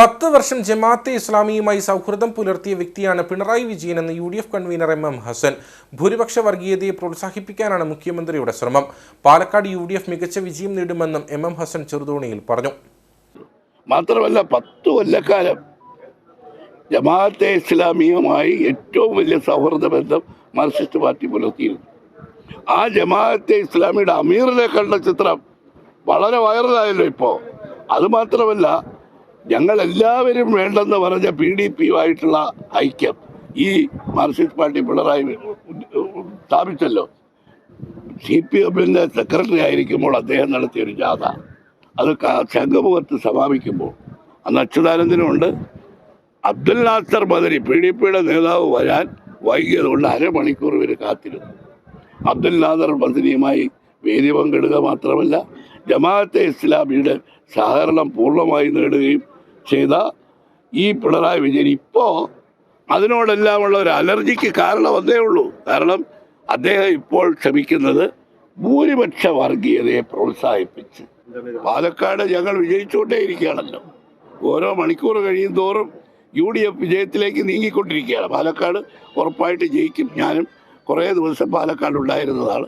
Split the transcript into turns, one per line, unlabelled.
പത്ത് വർഷം ജമാഅത്തെ ഇസ്ലാമിയുമായി സൗഹൃദം പുലർത്തിയ വ്യക്തിയാണ് പിണറായി വിജയൻ എന്ന് U D F convener M M Hassan. ഭൂരിപക്ഷ വർഗീയതയെ പ്രോത്സാഹിപ്പിക്കാനാണ് മുഖ്യമന്ത്രിയുടെ ശ്രമം. പാലക്കാട് യു ഡി എഫ് മികച്ച വിജയം നേടുമെന്നും എം എം ഹസൻ ചെറുതോണിയിൽ പറഞ്ഞു.
മാത്രമല്ല പത്ത് കൊല്ലക്കാലം ജമാഅത്തെ ഇസ്ലാമിയുമായി ഏറ്റവും വലിയ സൗഹൃദ ബന്ധം മാർക്സിസ്റ്റ് പാർട്ടി പുലർത്തിയിരുന്നു. ആ ജമാഅത്തെ ഇസ്ലാമിയുടെ അമീറിനെ കണ്ട ചിത്രം വളരെ വൈറലായല്ലോ ഇപ്പോൾ അതുമാത്രമല്ല ഞങ്ങൾ എല്ലാവരും വേണ്ടെന്ന് പറഞ്ഞ പി ഡി പിയുമായിട്ടുള്ള ഐക്യം ഈ മാർക്സിസ്റ്റ് പാർട്ടി പിണറായി സ്ഥാപിച്ചല്ലോ. സി പി എമ്മിന്റെ സെക്രട്ടറി ആയിരിക്കുമ്പോൾ അദ്ദേഹം നടത്തിയൊരു ജാഥ. അത് ശംഖുമുഖത്ത് സമാപിക്കുമ്പോൾ. അന്ന് അച്യുതാനന്ദനുണ്ട് അബ്ദുൽ നാസർ മദരി പി ഡി പിയുടെ നേതാവ് വരാൻ വൈകിയതുകൊണ്ട് അരമണിക്കൂർ വരെ കാത്തിരുന്നു. അബ്ദുൽ നാസർ മദനിയുമായി വേദി പങ്കെടുക്കുക മാത്രമല്ല ജമാഅത്തെ ഇസ്ലാമിയുടെ സഹകരണം പൂർണമായി നേടുകയും ചെയ്ത ഈ പിണറായി വിജയൻ ഇപ്പോൾ അതിനോടെല്ലാമുള്ള ഒരു അലർജിക്ക് കാരണം അതേ ഉള്ളൂ. കാരണം അദ്ദേഹം ഇപ്പോൾ ക്ഷമിക്കുന്നത് ഭൂരിപക്ഷ വർഗീയതയെ പ്രോത്സാഹിപ്പിച്ച്. പാലക്കാട് ഞങ്ങൾ വിജയിച്ചുകൊണ്ടേയിരിക്കുകയാണല്ലോ. ഓരോ മണിക്കൂർ കഴിയും തോറും യു ഡി എഫ് വിജയത്തിലേക്ക് നീങ്ങിക്കൊണ്ടിരിക്കുകയാണ്. പാലക്കാട് ഉറപ്പായിട്ട് ജയിക്കും. ഞാനും കുറേ ദിവസം പാലക്കാട് ഉണ്ടായിരുന്നതാണ്